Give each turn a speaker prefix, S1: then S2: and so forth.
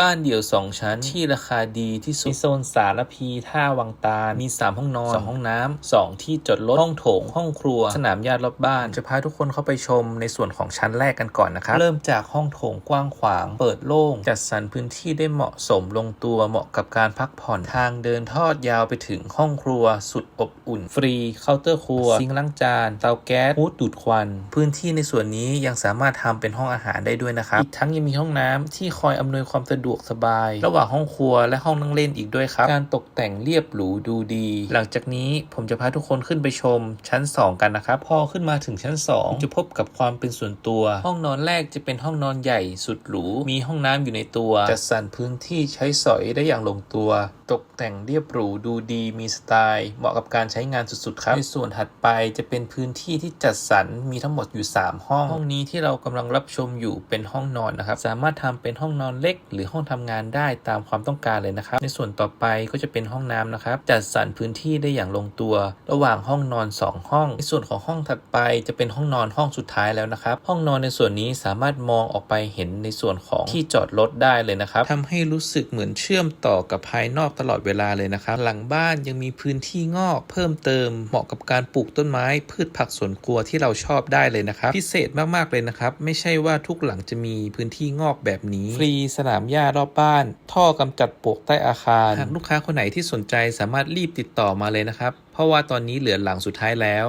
S1: บ้านเดี่ยว 2 ชั้น ที่ราคาดีที่สุดมีโซนสารพีท่าวังตาลมี 3 ห้องนอน 2 ห้องน้ำ2ที่จอดรถห้องโถง ห้องครัว สนามหญ้ารอบบ้าน จะพาทุกคนเข้าไปชมในส่วนของชั้นแรกกันก่อนนะครับ เริ่มจากห้องโถงกว้างขวาง เปิดโล่ง จัดสรรพื้นที่ได้เหมาะสมลงตัวเหมาะกับการพักผ่อนทางเดินทอดยาวไปถึงห้องครัว สุดอบอุ่น ฟรีเคาน์เตอร์ครัวซิงค์ล้างจานเตาแก๊สฮูดดูดควัน พื้นที่ในส่วนนี้ยังสามารถทำเป็นห้องอาหารได้ด้วยนะครับอีกทั้งยังมีห้องน้ำที่คอยอำนวยความสะดวกสบาย ระหว่างห้องครัวและห้องนั่งเล่นอีกด้วยครับ การตกแต่งเรียบหรูดูดี หลังจากนี้ผมจะพาทุกคนขึ้นไปชมชั้น 2 กันนะครับ พอขึ้นมาถึงชั้น 2 จะพบกับความเป็นส่วนตัว ห้องนอนแรกจะเป็นห้องนอนใหญ่สุดหรู มีห้องน้ำอยู่ในตัว จัดสรรพื้นที่ใช้สอยได้อย่างลงตัว ตกแต่งเรียบหรูดูดีมีสไตล์ เหมาะกับการใช้งานสุดๆครับ ในส่วนถัดไปจะเป็นพื้นที่ที่จัดสรรมีทั้งหมดอยู่ 3 ห้อง ห้องนี้ที่เรากำลังรับชมอยู่เป็นห้องนอนนะครับ สามารถทำเป็นห้องนอนเล็กหรือห้องทำงานได้ตามความต้องการเลยนะครับ ในส่วนต่อไปก็จะเป็นห้องน้ำนะครับ จัดสรรพื้นที่ได้อย่างลงตัว ระหว่างห้องนอน 2 ห้อง ในส่วนของห้องถัดไปจะเป็นห้องนอนห้องสุดท้ายแล้วนะครับ ห้องนอนในส่วนนี้สามารถมองออกไปเห็นในส่วนของที่จอดรถได้เลยนะครับทำให้รู้สึกเหมือนเชื่อมต่อกับภายนอกตลอดเวลาเลยนะครับ หลังบ้านยังมีพื้นที่งอก เพิ่มเติมเหมาะกับการปลูกต้นไม้ พืชผักสวนครัวที่เราชอบได้เลยนะครับ พิเศษมากๆเลยนะครับ ไม่ใช่ว่าทุกหลังจะมีพื้นที่งอกแบบนี้ ฟรีสนามหญ้ารอบบ้าน ท่อกำจัดปลวกใต้อาคาร หากลูกค้าคนไหนที่สนใจสามารถรีบติดต่อมาเลยนะครับ เพราะว่าตอนนี้เหลือหลังสุดท้ายแล้ว